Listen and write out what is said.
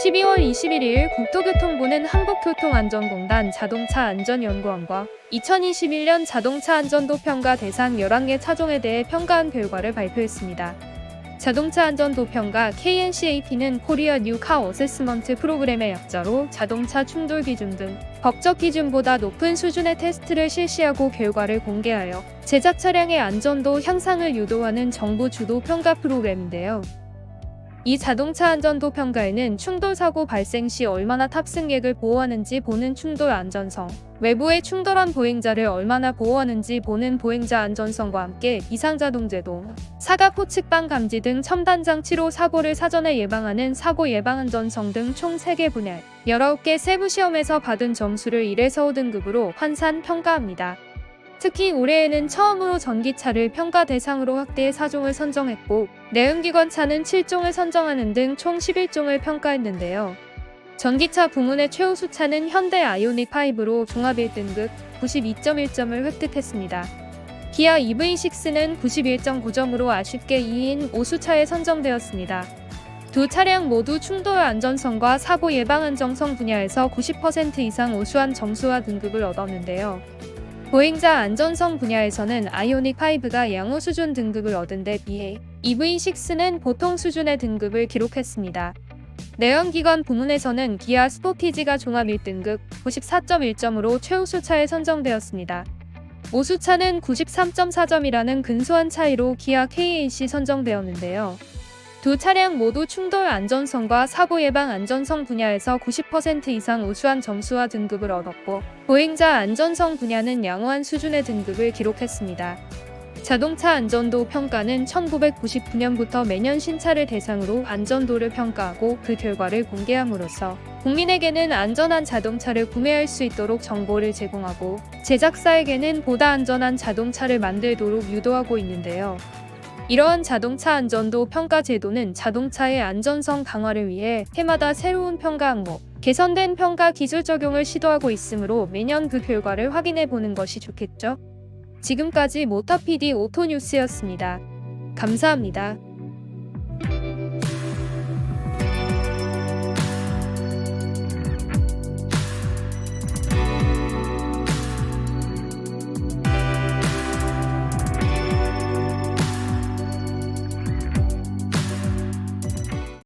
12월 21일 국토교통부는 한국교통안전공단 자동차 안전연구원과 2021년 자동차 안전도 평가 대상 11개 차종에 대해 평가한 결과를 발표했습니다. 자동차 안전도 평가 KNCAP는 코리아 뉴카 어세스먼트 프로그램의 약자로 자동차 충돌 기준 등 법적 기준보다 높은 수준의 테스트를 실시하고 결과를 공개하여 제작 차량의 안전도 향상을 유도하는 정부 주도 평가 프로그램인데요. 이 자동차 안전도 평가에는 충돌 사고 발생 시 얼마나 탑승객을 보호하는지 보는 충돌 안전성, 외부의 충돌한 보행자를 얼마나 보호하는지 보는 보행자 안전성과 함께 이상자동제도, 사가포 측방 감지 등 첨단 장치로 사고를 사전에 예방하는 사고 예방 안전성 등 총 3개 분야 19개 세부 시험에서 받은 점수를 1에서 5등급으로 환산 평가합니다. 특히 올해에는 처음으로 전기차를 평가 대상으로 확대해 4종을 선정했고 내연기관차는 7종을 선정하는 등 총 11종을 평가했는데요. 전기차 부문의 최우수 차는 현대 아이오닉 5로 종합 1등급 92.1점을 획득했습니다. 기아 EV6는 91.9점으로 아쉽게 2인 5수차에 선정되었습니다. 두 차량 모두 충돌 안전성과 사고 예방 안정성 분야에서 90% 이상 우수한 점수와 등급을 얻었는데요. 보행자 안전성 분야에서는 아이오닉 5가 양호 수준 등급을 얻은 데 비해 EV6는 보통 수준의 등급을 기록했습니다. 내연기관 부문에서는 기아 스포티지가 종합 1등급 94.1점으로 최우수차에 선정되었습니다. 우수차는 93.4점이라는 근소한 차이로 기아 KAC 선정되었는데요. 두 차량 모두 충돌 안전성과 사고 예방 안전성 분야에서 90% 이상 우수한 점수와 등급을 얻었고 보행자 안전성 분야는 양호한 수준의 등급을 기록했습니다. 자동차 안전도 평가는 1999년부터 매년 신차를 대상으로 안전도를 평가하고 그 결과를 공개함으로써 국민에게는 안전한 자동차를 구매할 수 있도록 정보를 제공하고 제작사에게는 보다 안전한 자동차를 만들도록 유도하고 있는데요. 이러한 자동차 안전도 평가 제도는 자동차의 안전성 강화를 위해 해마다 새로운 평가 항목, 개선된 평가 기술 적용을 시도하고 있으므로 매년 그 결과를 확인해 보는 것이 좋겠죠? 지금까지 모터PD 오토뉴스였습니다. 감사합니다.